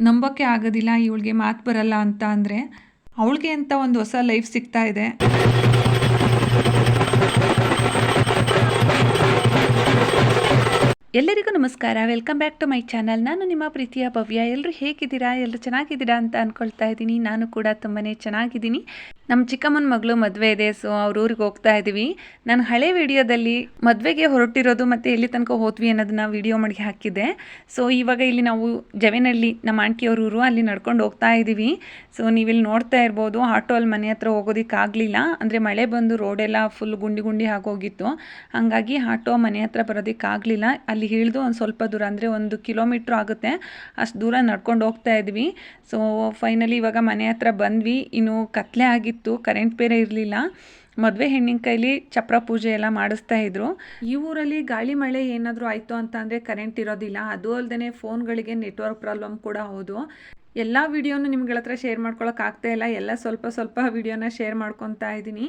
ನಂಬೋಕ್ಕೆ ಆಗೋದಿಲ್ಲ ಇವಳಿಗೆ ಮಾತು ಬರಲ್ಲ ಅಂತ ಅಂದರೆ ಅವಳಿಗೆ ಅಂತ ಒಂದು ಹೊಸ ಲೈಫ್ ಸಿಗ್ತಾ ಇದೆ. ಎಲ್ಲರಿಗೂ ನಮಸ್ಕಾರ. Welcome back to my channel ನಾನು ನಿಮ್ಮ ಪ್ರೀತಿಯ ಭವ್ಯ. ಎಲ್ಲರೂ ಹೇಗಿದ್ದೀರಾ? ಎಲ್ಲರೂ ಚೆನ್ನಾಗಿದ್ದೀರಾ ಅಂತ ಅಂದ್ಕೊಳ್ತಾ ಇದ್ದೀನಿ. ನಾನು ಕೂಡ ತುಂಬಾ ಚೆನ್ನಾಗಿದ್ದೀನಿ. ನಮ್ಮ ಚಿಕ್ಕಮ್ಮನ ಮಗಳು ಮದುವೆ ಇದೆ. ಸೊ ಅವ್ರ ಊರಿಗೆ ಹೋಗ್ತಾ ಇದ್ದೀವಿ. ನಾನು ಹಳೆ ವಿಡಿಯೋದಲ್ಲಿ ಮದುವೆಗೆ ಹೊರಟಿರೋದು ಮತ್ತು ಎಲ್ಲಿ ತನಕ ಹೋದ್ವಿ ಅನ್ನೋದನ್ನ ವಿಡಿಯೋ ಮಾಡಿ ಹಾಕಿದ್ದೆ. ಸೊ ಇವಾಗ ಇಲ್ಲಿ ನಾವು ಜವೆನಲ್ಲಿ ನಮ್ಮ ಆಂಟಿಯವ್ರ ಊರು. ಅಲ್ಲಿ ನಡ್ಕೊಂಡು ಹೋಗ್ತಾ ಇದ್ದೀವಿ. ಸೊ ನೀವಿಲ್ಲಿ ನೋಡ್ತಾ ಇರ್ಬೋದು. ಆಟೋ ಅಲ್ಲಿ ಮನೆ ಹತ್ರ ಹೋಗೋದಕ್ಕಾಗಲಿಲ್ಲ ಅಂದರೆ ಮಳೆ ಬಂದು ರೋಡೆಲ್ಲ ಫುಲ್ ಗುಂಡಿ ಗುಂಡಿ ಆಗೋಗಿತ್ತು. ಹಾಗಾಗಿ ಆಟೋ ಮನೆ ಹತ್ರ ಬರೋದಕ್ಕಾಗಲಿಲ್ಲ ಅಲ್ಲಿ ಇಳಿದು ಒಂದು ಸ್ವಲ್ಪ ದೂರ, ಅಂದರೆ ಒಂದು ಕಿಲೋಮೀಟ್ರ್ ಆಗುತ್ತೆ. ಅಷ್ಟು ದೂರ ನಡ್ಕೊಂಡು ಹೋಗ್ತಾ ಇದ್ವಿ. ಸೊ ಫೈನಲಿ ಇವಾಗ ಮನೆ ಹತ್ರ ಬಂದ್ವಿ. ಇನ್ನು ಕತ್ಲೆ ಆಗಿತ್ತು ಕರೆಂಟ್ ಬೇರೆ ಇರಲಿಲ್ಲ. ಮದುವೆ ಹೆಣ್ಣಿನ ಕೈಲಿ ಚಪ್ರ ಪೂಜೆ ಎಲ್ಲ ಮಾಡಿಸ್ತಾ ಇದ್ರು. ಈ ಊರಲ್ಲಿ ಗಾಳಿ ಮಳೆ ಏನಾದರೂ ಆಯಿತು ಅಂತ ಅಂದರೆ ಕರೆಂಟ್ ಇರೋದಿಲ್ಲ. ಅದು ಅಲ್ಲದೆ ಫೋನ್ಗಳಿಗೆ ನೆಟ್ವರ್ಕ್ ಪ್ರಾಬ್ಲಮ್ ಕೂಡ ಹೌದು. ಎಲ್ಲ ವಿಡಿಯೋನು ನಿಮ್ಗಳ ಹತ್ರ ಶೇರ್ ಮಾಡ್ಕೊಳಕ್ಕೆ ಇಲ್ಲ. ಎಲ್ಲ ಸ್ವಲ್ಪ ಸ್ವಲ್ಪ ವಿಡಿಯೋನ ಶೇರ್ ಮಾಡ್ಕೊತಾ ಇದ್ದೀನಿ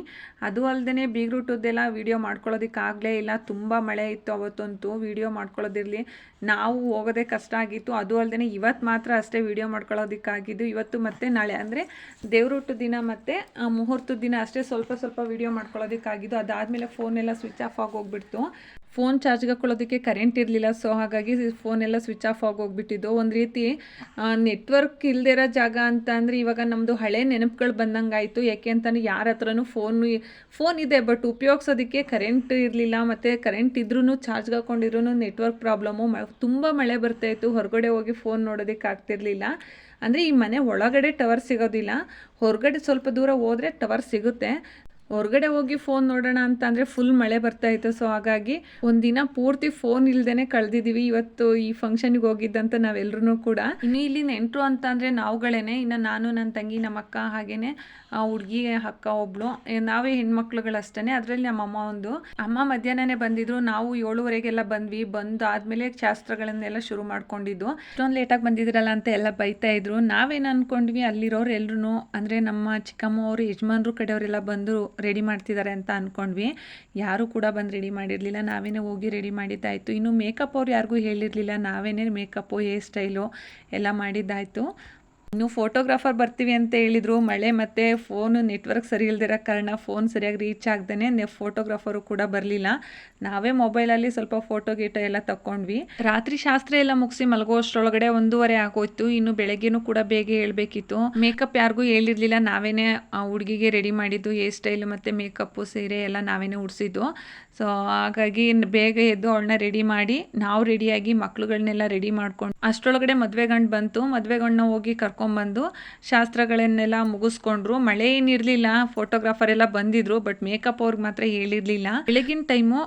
ಅದು ಅಲ್ಲದೆ ಬೀಗ್ರೂಟದ್ದೆಲ್ಲ ವಿಡಿಯೋ ಮಾಡ್ಕೊಳ್ಳೋದಕ್ಕಾಗಲೇ ಇಲ್ಲ. ತುಂಬ ಮಳೆ ಇತ್ತು ಅವತ್ತಂತೂ. ವಿಡಿಯೋ ಮಾಡ್ಕೊಳ್ಳೋದಿರಲಿ ನಾವು ಹೋಗೋದೇ ಕಷ್ಟ ಆಗಿತ್ತು. ಅದು ಅಲ್ಲದೆ ಇವತ್ತು ಮಾತ್ರ ಅಷ್ಟೇ ವಿಡಿಯೋ ಮಾಡ್ಕೊಳ್ಳೋದಕ್ಕಾಗಿದ್ದು ಇವತ್ತು ಮತ್ತು ನಾಳೆ ಅಂದರೆ ದೇವ್ರೂಟದ ದಿನ ಮತ್ತು ಮುಹೂರ್ತದ ದಿನ ಅಷ್ಟೇ ಸ್ವಲ್ಪ ಸ್ವಲ್ಪ ವಿಡಿಯೋ ಮಾಡ್ಕೊಳ್ಳೋದಕ್ಕಾಗಿದ್ದು ಅದಾದಮೇಲೆ ಫೋನೆಲ್ಲ ಸ್ವಿಚ್ ಆಫ್ ಆಗಿ ಹೋಗ್ಬಿಡ್ತು. ಫೋನ್ ಚಾರ್ಜ್ಗೆ ಹಾಕೊಳ್ಳೋದಕ್ಕೆ ಕರೆಂಟ್ ಇರಲಿಲ್ಲ. ಸೊ ಹಾಗಾಗಿ ಫೋನ್ ಎಲ್ಲ ಸ್ವಿಚ್ ಆಫ್ ಆಗಿ ಹೋಗ್ಬಿಟ್ಟಿದ್ದು ಒಂದು ರೀತಿ ನೆಟ್ವರ್ಕ್ ಇಲ್ಲದೇ ಇರೋ ಜಾಗ ಅಂತ ಅಂದರೆ ಇವಾಗ ನಮ್ಮದು ಹಳೆ ನೆನಪುಗಳು ಬಂದಂಗೆ ಆಯಿತು ಯಾಕೆ ಅಂತಂದರೆ ಯಾರ ಹತ್ರನೂ ಫೋನು ಫೋನ್ ಇದೆ ಬಟ್ ಉಪಯೋಗಿಸೋದಕ್ಕೆ ಕರೆಂಟ್ ಇರಲಿಲ್ಲ. ಮತ್ತು ಕರೆಂಟ್ ಇದ್ರೂ ಚಾರ್ಜ್ಗೆ ಹಾಕೊಂಡಿದ್ರು ನೆಟ್ವರ್ಕ್ ಪ್ರಾಬ್ಲಮ್ಮು ಮ, ತುಂಬ ಮಳೆ ಬರ್ತಾಯಿತ್ತು ಹೊರಗಡೆ ಹೋಗಿ ಫೋನ್ ನೋಡೋದಕ್ಕೆ ಆಗ್ತಿರ್ಲಿಲ್ಲ. ಅಂದರೆ ಈ ಮನೆ ಒಳಗಡೆ ಟವರ್ ಸಿಗೋದಿಲ್ಲ. ಹೊರಗಡೆ ಸ್ವಲ್ಪ ದೂರ ಹೋದರೆ ಟವರ್ ಸಿಗುತ್ತೆ. ಹೊರಗಡೆ ಹೋಗಿ ಫೋನ್ ನೋಡೋಣ ಅಂತ ಅಂದರೆ ಫುಲ್ ಮಳೆ ಬರ್ತಾ ಇತ್ತು. ಸೊ ಹಾಗಾಗಿ ಒಂದಿನ ಪೂರ್ತಿ ಫೋನ್ ಇಲ್ದೇನೆ ಕಳೆದಿದ್ದೀವಿ. ಇವತ್ತು ಈ ಫಂಕ್ಷನ್ಗೆ ಹೋಗಿದ್ದಂತ ನಾವೆಲ್ಲರೂ ಕೂಡ. ಇನ್ನು ಇಲ್ಲಿ ನೆಂಟರು ಅಂತ ಅಂದರೆ ನಾವುಗಳೇನೆ. ಇನ್ನು ನಾನು ನನ್ನ ತಂಗಿ ನಮ್ಮ ಅಕ್ಕ ಹಾಗೇನೆ ಹುಡುಗಿ, ಅಕ್ಕ, ಒಬ್ಳು ನಾವೇ ಹೆಣ್ಮಕ್ಳುಗಳಷ್ಟೇ ಅದರಲ್ಲಿ ನಮ್ಮ ಅಮ್ಮ ಒಂದು. ಅಮ್ಮ ಮಧ್ಯಾಹ್ನನೇ ಬಂದಿದ್ರು. ನಾವು ಏಳುವರೆಗೆಲ್ಲ ಬಂದ್ವಿ. ಬಂದು ಆದಮೇಲೆ ಶಾಸ್ತ್ರಗಳನ್ನೆಲ್ಲ ಶುರು ಮಾಡ್ಕೊಂಡಿದ್ದು. ಇಷ್ಟೊಂದು ಲೇಟಾಗಿ ಬಂದಿದ್ರಲ್ಲ ಅಂತ ಎಲ್ಲ ಬೈತಾ ಇದ್ರು. ನಾವೇನು ಅನ್ಕೊಂಡ್ವಿ? ಅಲ್ಲಿರೋರು ಎಲ್ಲರೂ ಅಂದರೆ ನಮ್ಮ ಚಿಕ್ಕಮ್ಮ ಅವರು, ಯಜಮಾನ್ರು ಕಡೆಯವರೆಲ್ಲ ಬಂದು ರೆಡಿ ಮಾಡ್ತಿದ್ದಾರೆ ಅಂತ ಅಂದ್ಕೊಂಡ್ವಿ ಯಾರೂ ಕೂಡ ಬಂದು ರೆಡಿ ಮಾಡಿರಲಿಲ್ಲ. ನಾವೇನೇ ಹೋಗಿ ರೆಡಿ ಮಾಡಿದ್ದಾಯಿತು. ಇನ್ನು ಮೇಕಪ್ ಅವ್ರು ಯಾರಿಗೂ ಹೇಳಿರಲಿಲ್ಲ. ನಾವೇನೇ ಮೇಕಪ್ಪು ಹೇರ್ ಸ್ಟೈಲು ಎಲ್ಲ ಮಾಡಿದ್ದಾಯಿತು. ಇನ್ನು ಫೋಟೋಗ್ರಾಫರ್ ಬರ್ತೀವಿ ಅಂತ ಹೇಳಿದ್ರು, ಮಳೆ ಮತ್ತು ಫೋನು ನೆಟ್ವರ್ಕ್ ಸರಿ ಇಲ್ದಿರೋ ಕಾರಣ ಫೋನ್ ಸರಿಯಾಗಿ ರೀಚ್ ಆಗ್ದೇ ಫೋಟೋಗ್ರಾಫರು ಕೂಡ ಬರಲಿಲ್ಲ. ನಾವೇ ಮೊಬೈಲಲ್ಲಿ ಸ್ವಲ್ಪ ಫೋಟೋ ಗೀಟೋ ಎಲ್ಲ ತಗೊಂಡ್ವಿ ರಾತ್ರಿ ಶಾಸ್ತ್ರ ಎಲ್ಲ ಮುಗಿಸಿ ಮಲಗೋಷ್ಟ್ರೊಳಗಡೆ ಒಂದೂವರೆ ಆಗೋಯ್ತು. ಇನ್ನು ಬೆಳಗ್ಗೆನೂ ಕೂಡ ಬೇಗ ಹೇಳ್ಬೇಕಿತ್ತು. ಮೇಕಪ್ ಯಾರಿಗೂ ಹೇಳಿರ್ಲಿಲ್ಲ. ನಾವೇನೇ ಆ ಹುಡುಗಿಗೆ ರೆಡಿ ಮಾಡಿದ್ದು ಹೇರ್ ಸ್ಟೈಲ್ ಮತ್ತು ಮೇಕಪ್ಪು ಸೀರೆ ಎಲ್ಲ ನಾವೇನೇ ಉಡಿಸಿದ್ದು. ಸೊ ಹಾಗಾಗಿ ಬೇಗ ಎದ್ದು ಅವಳನ್ನ ರೆಡಿ ಮಾಡಿ, ನಾವು ರೆಡಿಯಾಗಿ ಮಕ್ಳುಗಳನ್ನೆಲ್ಲ ರೆಡಿ ಮಾಡ್ಕೊಂಡು, ಅಷ್ಟರೊಳಗಡೆ ಮದುವೆ ಗಂಡು ಬಂತು. ಮದುವೆ ಗಂಡನ್ನ ಹೋಗಿ ಕರ್ಕೊಂಬಂದು ಶಾಸ್ತ್ರಗಳನ್ನೆಲ್ಲ ಮುಗಿಸ್ಕೊಂಡ್ರು. ಮಳೆ ಏನಿರಲಿಲ್ಲ ಫೋಟೋಗ್ರಾಫರ್ ಎಲ್ಲ ಬಂದಿದ್ರು ಬಟ್ ಮೇಕಪ್ ಅವ್ರಿಗೆ ಮಾತ್ರ ಹೇಳಿರಲಿಲ್ಲ. ಬೆಳಗಿನ ಟೈಮು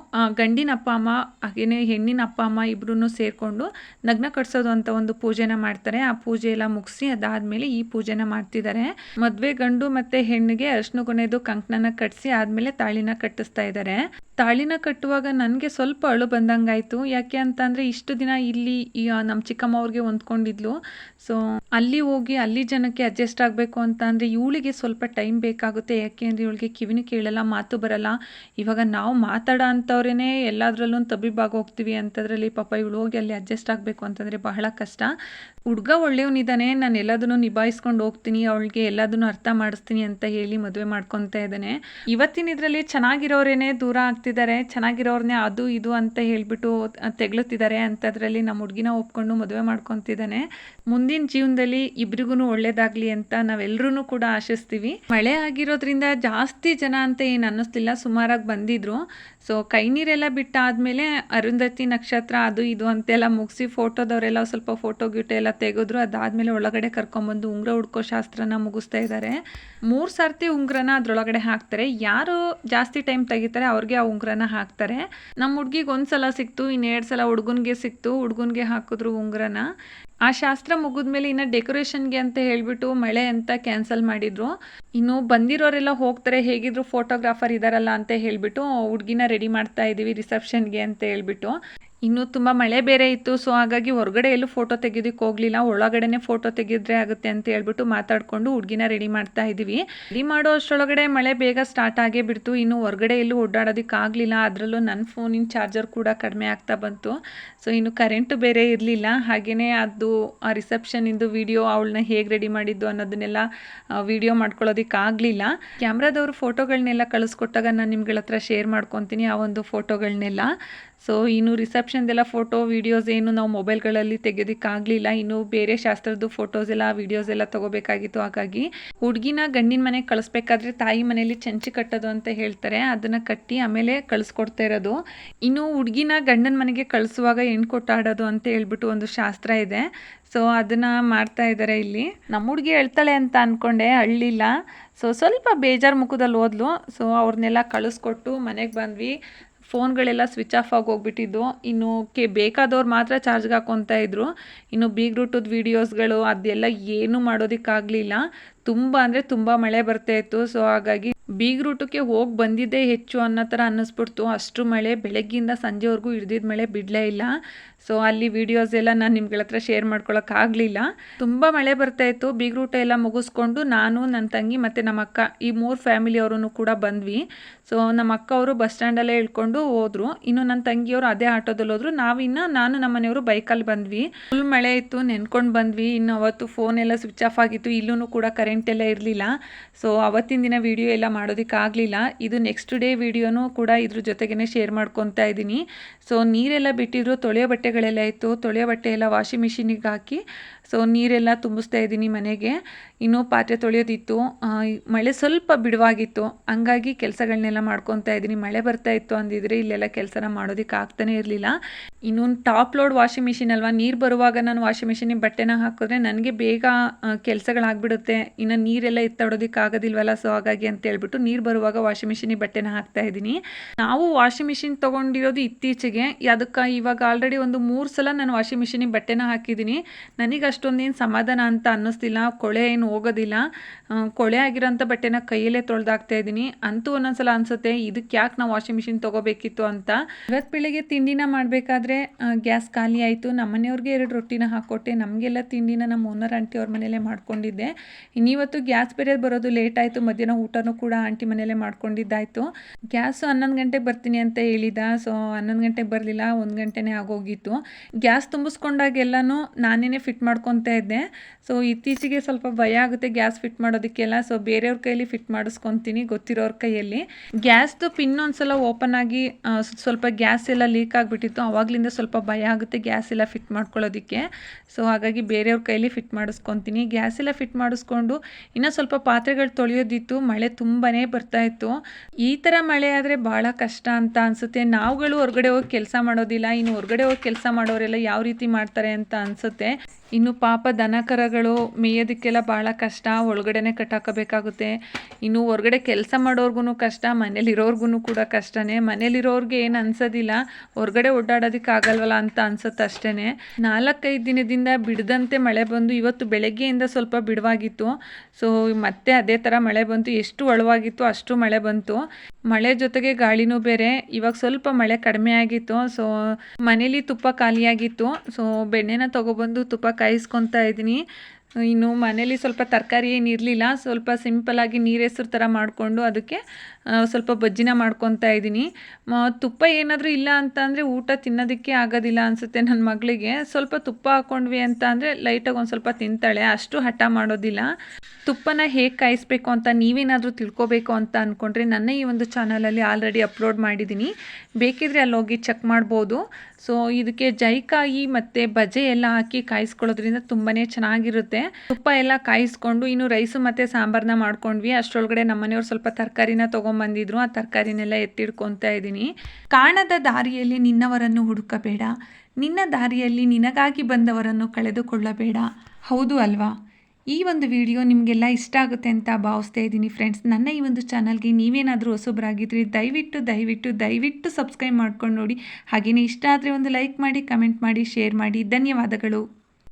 ಗಂಡಿನ ಅಪ್ಪ, ಅಮ್ಮ, ಹಾಗೇನೆ ಹೆಣ್ಣಿನ ಅಪ್ಪ, ಅಮ್ಮ ಇಬ್ರು ಸೇರಿಕೊಂಡು ನಗ್ನ ಕಟ್ಸೋದು ಅಂತ ಒಂದು ಪೂಜೆನ ಮಾಡ್ತಾರೆ. ಆ ಪೂಜೆ ಎಲ್ಲ ಮುಗಿಸಿ ಅದಾದ್ಮೇಲೆ ಈ ಪೂಜೆನ ಮಾಡ್ತಿದ್ದಾರೆ ಮದುವೆ ಗಂಡು ಮತ್ತೆ ಹೆಣ್ಣಿಗೆ ಅರ್ಶನ ಕೊನೆದು ಕಂಕಣನ ಕಟ್ಟಿಸಿ ಆದ್ಮೇಲೆ ತಾಳಿನ ಕಟ್ಟಿಸ್ತಾ ಇದ್ದಾರೆ ತಾಳಿನ ಕಟ್ಟುವಾಗ ನನಗೆ ಸ್ವಲ್ಪ ಅಳು ಬಂದಂಗಾಯಿತು. ಯಾಕೆ ಅಂತಂದರೆ ಇಷ್ಟು ದಿನ ಇಲ್ಲಿ ನಮ್ಮ ಚಿಕ್ಕಮ್ಮ ಅವ್ರಿಗೆ ಹೊಂದ್ಕೊಂಡಿದ್ಲು. ಸೊ ಅಲ್ಲಿ ಹೋಗಿ ಅಲ್ಲಿ ಜನಕ್ಕೆ ಅಡ್ಜಸ್ಟ್ ಆಗಬೇಕು ಅಂತ ಅಂದರೆ ಇವಳಿಗೆ ಸ್ವಲ್ಪ ಟೈಮ್ ಬೇಕಾಗುತ್ತೆ. ಯಾಕೆ ಅಂದರೆ ಇವಳಿಗೆ ಕಿವಿನೂ ಕೇಳಲ್ಲ, ಮಾತು ಬರಲ್ಲ. ಇವಾಗ ನಾವು ಮಾತಾಡೋ ಅಂಥವ್ರೇ ಎಲ್ಲದರಲ್ಲೂ ತಬ್ಬಿಬಾಗಿ ಹೋಗ್ತೀವಿ ಅಂಥದ್ರಲ್ಲಿ ಪಾಪ ಇವಳು ಹೋಗಿ ಅಲ್ಲಿ ಅಡ್ಜಸ್ಟ್ ಆಗಬೇಕು ಅಂತಂದರೆ ಬಹಳ ಕಷ್ಟ. ಹುಡುಗ ಒಳ್ಳೆಯವನಿದ್ದಾನೆ ನಾನು ಎಲ್ಲದನ್ನು ನಿಭಾಯಿಸ್ಕೊಂಡು ಹೋಗ್ತೀನಿ. ಅವಳಿಗೆ ಎಲ್ಲದನ್ನು ಅರ್ಥ ಮಾಡಿಸ್ತೀನಿ ಅಂತ ಹೇಳಿ ಮದುವೆ ಮಾಡ್ಕೊತಾ ಇದ್ದಾನೆ. ಇವತ್ತಿನ ಇದರಲ್ಲಿ ಚೆನ್ನಾಗಿರೋರೇನೆ ದೂರ ಆಗ್ತಿದ್ದಾರೆ ಚೆನ್ನಾಗಿರೋರ್ನೇ ಅದು, ಇದು ಅಂತ ಹೇಳಿಬಿಟ್ಟು ತೆಗ್ಲುತ್ತಿದ್ದಾರೆ ಅಂಥದ್ರಲ್ಲಿ ನಮ್ಮ ಹುಡುಗಿನ ಒಪ್ಕೊಂಡು ಮದುವೆ ಮಾಡ್ಕೊತಿದ್ದಾನೆ. ಮುಂದಿನ ಜೀವನದಲ್ಲಿ ಇಬ್ರಿಗೂ ಒಳ್ಳೇದಾಗ್ಲಿ ಅಂತ ನಾವೆಲ್ಲರೂ ಕೂಡ ಆಶಿಸ್ತೀವಿ. ಮಳೆ ಆಗಿರೋದ್ರಿಂದ ಜಾಸ್ತಿ ಜನ ಅಂತ ಏನು ಅನ್ನಿಸ್ತಿಲ್ಲ, ಸುಮಾರಾಗಿ ಬಂದಿದ್ರು. ಸೊ ಕೈ ನೀರೆಲ್ಲ ಬಿಟ್ಟಾದ್ಮೇಲೆ ಅರುಂಧತಿ ನಕ್ಷತ್ರ ಅದು, ಇದು ಅಂತೆಲ್ಲ ಮುಗಿಸಿ ಫೋಟೋದವರೆಲ್ಲ ಸ್ವಲ್ಪ ಫೋಟೋ ಗಿಟೋ ಎಲ್ಲ ತೆಗೆದ್ರು. ಅದಾದಮೇಲೆ ಒಳಗಡೆ ಕರ್ಕೊಂಬಂದು ಉಂಗುರ ಹುಡ್ಕೋ ಶಾಸ್ತ್ರನ ಮುಗಿಸ್ತಾ ಇದ್ದಾರೆ. ಮೂರು ಸರ್ತಿ ಉಂಗುರನ ಅದ್ರೊಳಗಡೆ ಹಾಕ್ತಾರೆ. ಯಾರು ಜಾಸ್ತಿ ಟೈಮ್ ತೆಗಿತಾರೆ ಅವ್ರಿಗೆ ಆ ಉಂಗುರನ ಹಾಕ್ತಾರೆ. ನಮ್ಮ ಹುಡುಗಿಗೆ ಒಂದು ಸಲ ಸಿಕ್ತು ಎರಡು ಸಲ ಹುಡುಗನಿಗೆ ಸಿಕ್ತು, ಹುಡುಗನಿಗೆ ಹಾಕಿದ್ರು ಉಂಗುರನ. ಆ ಶಾಸ್ತ್ರ ಮುಗಿದ್ಮೇಲೆ ಇನ್ನು ಡೆಕೋರೇಷನ್ಗೆ ಅಂತ ಹೇಳಿಬಿಟ್ಟು ಮಳೆ ಅಂತ ಕ್ಯಾನ್ಸಲ್ ಮಾಡಿದ್ರು. ಇನ್ನು ಬಂದಿರೋರೆಲ್ಲ ಹೋಗ್ತಾರೆ, ಹೇಗಿದ್ರು ಫೋಟೋಗ್ರಾಫರ್ ಇದ್ದಾರಲ್ಲ ಅಂತ ಹೇಳಿಬಿಟ್ಟು ಹುಡುಗಿನ ರೆಡಿ ಮಾಡ್ತಾ ಇದ್ದೀವಿ ರಿಸೆಪ್ಷನ್ಗೆ ಅಂತ ಹೇಳ್ಬಿಟ್ಟು. ಇನ್ನು ತುಂಬ ಮಳೆ ಬೇರೆ ಇತ್ತು ಸೊ ಹಾಗಾಗಿ ಹೊರಗಡೆ ಎಲ್ಲೂ ಫೋಟೋ ತೆಗೆಯೋದಕ್ಕೆ ಹೋಗಲಿಲ್ಲ. ಒಳಗಡೆನೆ ಫೋಟೋ ತೆಗೆದ್ರೆ ಆಗುತ್ತೆ ಅಂತ ಹೇಳ್ಬಿಟ್ಟು ಮಾತಾಡಿಕೊಂಡು ಹುಡುಗಿನ ರೆಡಿ ಮಾಡ್ತಾ ಇದ್ದೀವಿ. ರೆಡಿ ಮಾಡೋ ಅಷ್ಟರೊಳಗಡೆ ಮಳೆ ಬೇಗ ಸ್ಟಾರ್ಟ್ ಆಗೇ ಬಿಡ್ತು. ಇನ್ನು ಹೊರಗಡೆ ಎಲ್ಲೂ ಓಡಾಡೋದಕ್ಕೆ ಆಗಲಿಲ್ಲ. ಅದರಲ್ಲೂ ನನ್ನ ಫೋನಿನ ಚಾರ್ಜರ್ ಕೂಡ ಕಡಿಮೆ ಆಗ್ತಾ ಬಂತು. ಸೊ ಇನ್ನು ಕರೆಂಟು ಬೇರೆ ಇರಲಿಲ್ಲ. ಹಾಗೆಯೇ ಅದು, ಆ ರಿಸೆಪ್ಷನಿಂದು ವಿಡಿಯೋ ಅವಳನ್ನ ಹೇಗೆ ರೆಡಿ ಮಾಡಿದ್ದು ಅನ್ನೋದನ್ನೆಲ್ಲ ವಿಡಿಯೋ ಮಾಡ್ಕೊಳ್ಳೋದಕ್ಕೆ ಆಗಲಿಲ್ಲ. ಕ್ಯಾಮ್ರಾದವರು ಫೋಟೋಗಳನ್ನೆಲ್ಲ ಕಳಿಸ್ಕೊಟ್ಟಾಗ ನಾನು ನಿಮ್ಗಳ ಹತ್ರ ಶೇರ್ ಮಾಡ್ಕೊತೀನಿ ಆ ಒಂದು ಫೋಟೋಗಳನ್ನೆಲ್ಲ ಸೊ ಇನ್ನು ರಿಸೆಪ್ಷನ್ದೆಲ್ಲ ಫೋಟೋ ವೀಡಿಯೋಸ್ ಏನು ನಾವು ಮೊಬೈಲ್ಗಳಲ್ಲಿ ತೆಗೆಯೋದಕ್ಕಾಗಲಿಲ್ಲ ಇನ್ನು ಬೇರೆ ಶಾಸ್ತ್ರದ್ದು ಫೋಟೋಸ್ ಎಲ್ಲ ವೀಡಿಯೋಸ್ ಎಲ್ಲ ತೊಗೋಬೇಕಾಗಿತ್ತು. ಹಾಗಾಗಿ ಹುಡುಗಿನ ಗಂಡಿನ ಮನೆಗೆ ಕಳಿಸ್ಬೇಕಾದ್ರೆ ತಾಯಿ ಮನೆಯಲ್ಲಿ ಚಂಚಿ ಕಟ್ಟೋದು ಅಂತ ಹೇಳ್ತಾರೆ. ಅದನ್ನು ಕಟ್ಟಿ ಆಮೇಲೆ ಕಳಿಸ್ಕೊಡ್ತಾ ಇರೋದು. ಇನ್ನು ಹುಡುಗಿನ ಗಂಡನ ಮನೆಗೆ ಕಳಿಸುವಾಗ ಹೆಣ್ಣು ಕೊಟ್ಟಾಡೋದು ಅಂತ ಹೇಳ್ಬಿಟ್ಟು ಒಂದು ಶಾಸ್ತ್ರ ಇದೆ. ಸೊ ಅದನ್ನು ಮಾಡ್ತಾ ಇದ್ದಾರೆ ಇಲ್ಲಿ. ನಮ್ಮ ಹುಡುಗಿ ಹೇಳ್ತಾಳೆ ಅಂತ ಅಂದ್ಕೊಂಡೆ ಹಳ್ಳಿಲ್ಲ ಸೊ ಸ್ವಲ್ಪ ಬೇಜಾರು ಮುಖದಲ್ಲಿ ಓದ್ಲು. ಸೊ ಅವ್ರನ್ನೆಲ್ಲ ಕಳಿಸ್ಕೊಟ್ಟು ಮನೆಗೆ ಬಂದ್ವಿ. ಫೋನ್ಗಳೆಲ್ಲ ಸ್ವಿಚ್ ಆಫ್ ಆಗಿ ಹೋಗ್ಬಿಟ್ಟಿದ್ದು. ಇನ್ನು ಕೆ, ಬೇಕಾದವ್ರು ಮಾತ್ರ ಚಾರ್ಜ್ಗೆ ಹಾಕ್ಕೊತಾ ಇದ್ದರು ಇನ್ನು ಬೀಗ್ರೂಟದ ವೀಡಿಯೋಸ್ಗಳು ಅದೆಲ್ಲ ಏನೂ ಮಾಡೋದಕ್ಕಾಗಲಿಲ್ಲ. ತುಂಬ ಅಂದರೆ ತುಂಬ ಮಳೆ ಬರ್ತಾ ಇತ್ತು. ಸೊ ಹಾಗಾಗಿ ಬೀಗ್ರೂಟಕ್ಕೆ ಹೋಗಿ ಬಂದಿದ್ದೆ ಹೆಚ್ಚು ಅನ್ನೋ ಥರ ಅನ್ನಿಸ್ಬಿಡ್ತು. ಅಷ್ಟು ಮಳೆ ಬೆಳಗ್ಗಿಂದ ಸಂಜೆವರೆಗೂ ಹಿಡ್ದಿದ್ದ ಮಳೆ ಬಿಡಲೇ ಇಲ್ಲ. ಸೊ ಅಲ್ಲಿ ವೀಡಿಯೋಸ್ ಎಲ್ಲ ನಾನು ನಿಮ್ಗಳ ಹತ್ರ ಶೇರ್ ಮಾಡ್ಕೊಳಕ್ಕಾಗಲಿಲ್ಲ ತುಂಬ ಮಳೆ ಬರ್ತಾ ಇತ್ತು. ಬೀಗ್ರೂಟ ಎಲ್ಲ ಮುಗಿಸ್ಕೊಂಡು ನಾನು ನನ್ನ ತಂಗಿ ಮತ್ತು ನಮ್ಮ ಅಕ್ಕ ಈ ಮೂರು ಫ್ಯಾಮಿಲಿಯವರು ಕೂಡ ಬಂದ್ವಿ. ಸೊ ನಮ್ಮ ಅಕ್ಕ ಅವರು ಬಸ್ ಸ್ಟ್ಯಾಂಡಲ್ಲೇ ಇಳ್ಕೊಂಡು ಹೋದ್ರು. ಇನ್ನು ನನ್ನ ತಂಗಿಯವರು ಅದೇ ಆಟೋದಲ್ಲಿ ಹೋದ್ರು. ನಾವಿನ್ನು ನಾನು ನಮ್ಮ ಮನೆಯವರು ಬೈಕಲ್ಲಿ ಬಂದ್ವಿ. ಫುಲ್ ಮಳೆ ಇತ್ತು. ನೆನ್ಕೊಂಡು ಬಂದ್ವಿ. ಇನ್ನು ಅವತ್ತು ಫೋನ್ ಎಲ್ಲ ಸ್ವಿಚ್ ಆಫ್ ಆಗಿತ್ತು. ಇಲ್ಲೂ ಕೂಡ ಕರೆಂಟ್ ಎಲ್ಲ ಇರಲಿಲ್ಲ. ಸೊ ಅವತ್ತಿನ ದಿನ ವಿಡಿಯೋ ಎಲ್ಲ ಮಾಡೋದಕ್ಕಾಗಲಿಲ್ಲ ಇದು ನೆಕ್ಸ್ಟ್ ಡೇ ವಿಡಿಯೋನೂ ಕೂಡ ಇದ್ರ ಜೊತೆಗೇ ಶೇರ್ ಮಾಡ್ಕೊತಾ ಇದ್ದೀನಿ. ಸೊ ನೀರೆಲ್ಲ ಬಿಟ್ಟಿದ್ರು, ತೊಳೆಯೋ ಬಟ್ಟೆಗಳೆಲ್ಲ ಇತ್ತು. ತೊಳೆಯೋ ಬಟ್ಟೆ ಎಲ್ಲ ವಾಷಿಂಗ್ ಮಿಷಿನಿಗೆ ಹಾಕಿ ಸೊ ನೀರೆಲ್ಲ ತುಂಬಿಸ್ತಾ ಇದ್ದೀನಿ ಮನೆಗೆ. ಇನ್ನೂ ಪಾತ್ರೆ ತೊಳೆಯೋದಿತ್ತು. ಮಳೆ ಸ್ವಲ್ಪ ಬಿಡುವಾಗಿತ್ತು. ಹಂಗಾಗಿ ಕೆಲಸಗಳನ್ನೆಲ್ಲ ಮಾಡ್ಕೊತಾ ಇದ್ದೀನಿ. ಮಳೆ ಬರ್ತಾ ಇತ್ತು ಅಂದಿದ್ರೆ ಇಲ್ಲೆಲ್ಲ ಕೆಲಸನ ಮಾಡೋದಕ್ಕೆ ಆಗ್ತಾನೆ ಇರಲಿಲ್ಲ. ಇನ್ನೊಂದು ಟಾಪ್ ಲೋಡ್ ವಾಷಿಂಗ್ ಮಿಷಿನ್ ಅಲ್ವಾ? ನೀರು ಬರುವಾಗ ನಾನು ವಾಷಿಂಗ್ ಮಿಷಿನಿಗೆ ಬಟ್ಟೆನ ಹಾಕಿದ್ರೆ ನನಗೆ ಬೇಗ ಕೆಲಸಗಳಾಗ್ಬಿಡುತ್ತೆ ಇನ್ನು ನೀರೆಲ್ಲ ಎತ್ತಾಡೋದಕ್ಕೆ ಆಗೋದಿಲ್ವಲ್ಲ? ಸೊ ಹಾಗಾಗಿ ಅಂತ ಹೇಳ್ಬಿಟ್ಟು ನೀರು ಬರುವಾಗ ವಾಷಿಂಗ್ ಮಿಷಿನಿಗೆ ಬಟ್ಟೆನ ಹಾಕ್ತಾ ಇದ್ದೀನಿ. ನಾವು ವಾಷಿಂಗ್ ಮಿಷಿನ್ ತೊಗೊಂಡಿರೋದು ಇತ್ತೀಚೆಗೆ. ಅದಕ್ಕೆ ಇವಾಗ ಆಲ್ರೆಡಿ ಒಂದು ಮೂರು ಸಲ ನಾನು ವಾಷಿಂಗ್ ಮಿಷಿನಿಗೆ ಬಟ್ಟೆನ ಹಾಕಿದ್ದೀನಿ. ನನಗೆ ಅಷ್ಟೊಂದೇನು ಸಮಾಧಾನ ಅಂತ ಅನ್ನಿಸ್ತಿಲ್ಲ. ಕೊಳೆ ಏನು ಹೋಗೋದಿಲ್ಲ. ಕೊಳೆ ಆಗಿರೋಂಥ ಬಟ್ಟೆನ ಕೈಯಲ್ಲೇ ತೊಳೆದಾಕ್ತಾ ಇದ್ದೀನಿ. ಅಂತೂ ಒಂದೊಂದ್ಸಲ ಅನಿಸುತ್ತೆ, ಇದಕ್ಕೆ ಯಾಕೆ ನಾವು ವಾಷಿಂಗ್ ಮಿಷಿನ್ ತೊಗೋಬೇಕಿತ್ತು ಅಂತ? ಇವತ್ತು ಬೆಳಿಗ್ಗೆ ತಿಂಡಿನ ಮಾಡಬೇಕಾದ್ರೆ ಗ್ಯಾಸ್ ಖಾಲಿ ಆಯಿತು. ನಮ್ಮ ಮನೆಯವ್ರಿಗೆ ಎರಡು ರೊಟ್ಟಿನ ಹಾಕ್ಕೊಟ್ಟೆ ನಮಗೆಲ್ಲ ತಿಂಡಿನ ನಮ್ಮ ಓನರ್, ಆಂಟಿ ಅವ್ರ ಮನೇಲೆ ಮಾಡ್ಕೊಂಡಿದ್ದೆ. ಇನ್ನಿವತ್ತು ಗ್ಯಾಸ್ ಬೇರೆ ಬರೋದು ಲೇಟ್ ಆಯಿತು. ಮಧ್ಯಾಹ್ನ ಊಟನೂ ಕೂಡ ಆಂಟಿ ಮನೇಲೆ ಮಾಡ್ಕೊಂಡಿದ್ದಾಯಿತು. ಗ್ಯಾಸು ಹನ್ನೊಂದು ಗಂಟೆಗೆ ಬರ್ತೀನಿ ಅಂತ ಹೇಳಿದ. ಸೊ, ಹನ್ನೊಂದು ಗಂಟೆಗೆ ಬರಲಿಲ್ಲ. ಒಂದು ಗಂಟೆನೇ ಆಗೋಗಿತ್ತು. ಗ್ಯಾಸ್ ತುಂಬಿಸ್ಕೊಂಡಾಗೆಲ್ಲನೂ ನಾನೇ ಫಿಟ್ ಮಾಡ್ಕೊತಾ ಇದ್ದೆ. ಸೊ ಇತ್ತೀಚೆಗೆ ಸ್ವಲ್ಪ ಭಯ ಆಗುತ್ತೆ ಗ್ಯಾಸ್ ಫಿಟ್ ಮಾಡೋದಕ್ಕೆಲ್ಲ. ಸೊ ಬೇರೆಯವ್ರ ಕೈಯಲ್ಲಿ ಫಿಟ್ ಮಾಡಿಸ್ಕೊತೀನಿ ಗೊತ್ತಿರೋರ ಕೈಯಲ್ಲಿ. ಗ್ಯಾಸ್ದು ಪಿನ್ ಒಂದ್ಸಲ ಓಪನ್ ಆಗಿ ಸ್ವಲ್ಪ ಗ್ಯಾಸ್ ಎಲ್ಲ ಲೀಕ್ ಆಗಿಬಿಟ್ಟಿತ್ತು. ಆವಾಗಲಿಂದ ಸ್ವಲ್ಪ ಭಯ ಆಗುತ್ತೆ ಗ್ಯಾಸ್ ಎಲ್ಲ ಫಿಟ್ ಮಾಡ್ಕೊಳ್ಳೋದಕ್ಕೆ. ಸೊ ಹಾಗಾಗಿ ಬೇರೆಯವ್ರ ಕೈಲಿ ಫಿಟ್ ಮಾಡಿಸ್ಕೊತೀನಿ. ಗ್ಯಾಸ್ ಎಲ್ಲ ಫಿಟ್ ಮಾಡಿಸ್ಕೊಂಡು ಇನ್ನೂ ಸ್ವಲ್ಪ ಪಾತ್ರೆಗಳು ತೊಳೆಯೋದಿತ್ತು. ಮಳೆ ತುಂಬಾ ಬರ್ತಾ ಇತ್ತು. ಈ ಥರ ಮಳೆ ಆದರೆ ಭಾಳ ಕಷ್ಟ ಅಂತ ಅನಿಸುತ್ತೆ. ನಾವುಗಳು ಹೊರಗಡೆ ಹೋಗಿ ಕೆಲಸ ಮಾಡೋದಿಲ್ಲ. ಇನ್ನು ಹೊರಗಡೆ ಹೋಗಿ ಕೆಲಸ ಮಾಡೋರೆಲ್ಲ ಯಾವ ರೀತಿ ಮಾಡ್ತಾರೆ ಅಂತ ಅನಿಸುತ್ತೆ. ಇನ್ನು ಪಾಪ ದನ ಕರಗಳು ಮೇಯೋದಕ್ಕೆಲ್ಲ ಭಾಳ ಕಷ್ಟ, ಒಳಗಡೆನೆ ಕಟ್ಟಾಕಬೇಕಾಗುತ್ತೆ. ಇನ್ನು ಹೊರಗಡೆ ಕೆಲಸ ಮಾಡೋರ್ಗು ಕಷ್ಟ ಮನೇಲಿರೋರ್ಗು ಕೂಡ ಕಷ್ಟನೇ. ಮನೇಲಿರೋರ್ಗೆ ಏನು ಅನ್ಸೋದಿಲ್ಲ, ಹೊರಗಡೆ ಓಡಾಡೋದಕ್ಕೆ ಆಗಲ್ವಲ್ಲ ಅಂತ ಅನ್ಸುತ್ತೆ ಅಷ್ಟೇ ನಾಲ್ಕೈದು ದಿನದಿಂದ ಬಿಡದಂತೆ ಮಳೆ ಬಂದು ಇವತ್ತು ಬೆಳಗ್ಗೆಯಿಂದ ಸ್ವಲ್ಪ ಬಿಡವಾಗಿತ್ತು. ಸೊ, ಮತ್ತೆ ಅದೇ ಥರ ಮಳೆ ಬಂತು. ಎಷ್ಟು ಒಳವಾಗಿತ್ತು ಅಷ್ಟು ಮಳೆ ಬಂತು. ಮಳೆ ಜೊತೆಗೆ ಗಾಳಿನೂ ಬೇರೆ. ಇವಾಗ ಸ್ವಲ್ಪ ಮಳೆ ಕಡಿಮೆ ಆಗಿತ್ತು. ಸೊ, ಮನೇಲಿ ತುಪ್ಪ ಖಾಲಿಯಾಗಿತ್ತು. ಸೊ, ಬೆಣ್ಣೆನ ತೊಗೊಬಂದು ತುಪ್ಪ ಕಾಯಿಸ್ಕೊತಾ ಇದ್ದೀನಿ. ಇನ್ನು ಮನೇಲಿ ಸ್ವಲ್ಪ ತರಕಾರಿ ಏನು ಇರಲಿಲ್ಲ, ಸ್ವಲ್ಪ ಸಿಂಪಲಾಗಿ ನೀರು ಹೆಸ್ರು ಥರ ಮಾಡಿಕೊಂಡು ಅದಕ್ಕೆ ಸ್ವಲ್ಪ ಬಜ್ಜಿನ ಮಾಡ್ಕೊತಾ ಇದ್ದೀನಿ. ತುಪ್ಪ ಏನಾದರೂ ಇಲ್ಲ ಅಂತ ಅಂದರೆ ಊಟ ತಿನ್ನೋದಕ್ಕೆ ಆಗೋದಿಲ್ಲ ಅನಿಸುತ್ತೆ ನನ್ನ ಮಗಳಿಗೆ. ಸ್ವಲ್ಪ ತುಪ್ಪ ಹಾಕ್ಕೊಂಡ್ವಿ ಅಂತ ಅಂದರೆ ಲೈಟಾಗಿ ಒಂದು ಸ್ವಲ್ಪ ತಿಂತಾಳೆ, ಅಷ್ಟು ಹಠ ಮಾಡೋದಿಲ್ಲ. ತುಪ್ಪನ ಹೇಗೆ ಕಾಯಿಸ್ಬೇಕು ಅಂತ ನೀವೇನಾದರೂ ತಿಳ್ಕೊಬೇಕು ಅಂತ ಅಂದ್ಕೊಂಡ್ರೆ ನನ್ನ ಈ ಒಂದು ಚಾನಲಲ್ಲಿ ಆಲ್ರೆಡಿ ಅಪ್ಲೋಡ್ ಮಾಡಿದ್ದೀನಿ. ಬೇಕಿದ್ರೆ ಅಲ್ಲಿ ಹೋಗಿ ಚೆಕ್ ಮಾಡ್ಬೋದು. ಸೊ ಇದಕ್ಕೆ ಜೈಕಾಯಿ ಮತ್ತು ಬಜೆ ಎಲ್ಲ ಹಾಕಿ ಕಾಯಿಸ್ಕೊಳ್ಳೋದ್ರಿಂದ ತುಂಬಾ ಚೆನ್ನಾಗಿರುತ್ತೆ. ತುಪ್ಪ ಎಲ್ಲ ಕಾಯಿಸ್ಕೊಂಡು ಇನ್ನು ರೈಸು ಮತ್ತು ಸಾಂಬಾರನ್ನ ಮಾಡ್ಕೊಂಡ್ವಿ. ಅಷ್ಟರೊಳಗಡೆ ನಮ್ಮ ಮನೆಯವ್ರು ಸ್ವಲ್ಪ ತರಕಾರಿನ ತೊಗೊಂಬಂದಿದ್ರು. ಆ ತರಕಾರಿನೆಲ್ಲ ಎತ್ತಿಡ್ಕೊತಾ ಇದ್ದೀನಿ ಕಾಣದ ದಾರಿಯಲ್ಲಿ ನಿನ್ನವರನ್ನು ಹುಡುಕಬೇಡ. ನಿನ್ನ ದಾರಿಯಲ್ಲಿ ನಿನಗಾಗಿ ಬಂದವರನ್ನು ಕಳೆದುಕೊಳ್ಳಬೇಡ. ಹೌದು ಅಲ್ವಾ? ಈ ಒಂದು ವಿಡಿಯೋ ನಿಮಗೆಲ್ಲ ಇಷ್ಟ ಆಗುತ್ತೆ ಅಂತ ಭಾವಿಸ್ತಾ ಇದ್ದೀನಿ ಫ್ರೆಂಡ್ಸ್ ನನ್ನ ಈ ಒಂದು ಚಾನಲ್ಗೆ ನೀವೇನಾದರೂ ಹೊಸಬರಾಗಿದ್ರಿ, ದಯವಿಟ್ಟು ದಯವಿಟ್ಟು ದಯವಿಟ್ಟು ಸಬ್ಸ್ಕ್ರೈಬ್ ಮಾಡ್ಕೊಂಡು ನೋಡಿ. ಹಾಗೆಯೇ ಇಷ್ಟ ಆದರೆ ಒಂದು ಲೈಕ್ ಮಾಡಿ ಕಮೆಂಟ್ ಮಾಡಿ ಶೇರ್ ಮಾಡಿ. ಧನ್ಯವಾದಗಳು.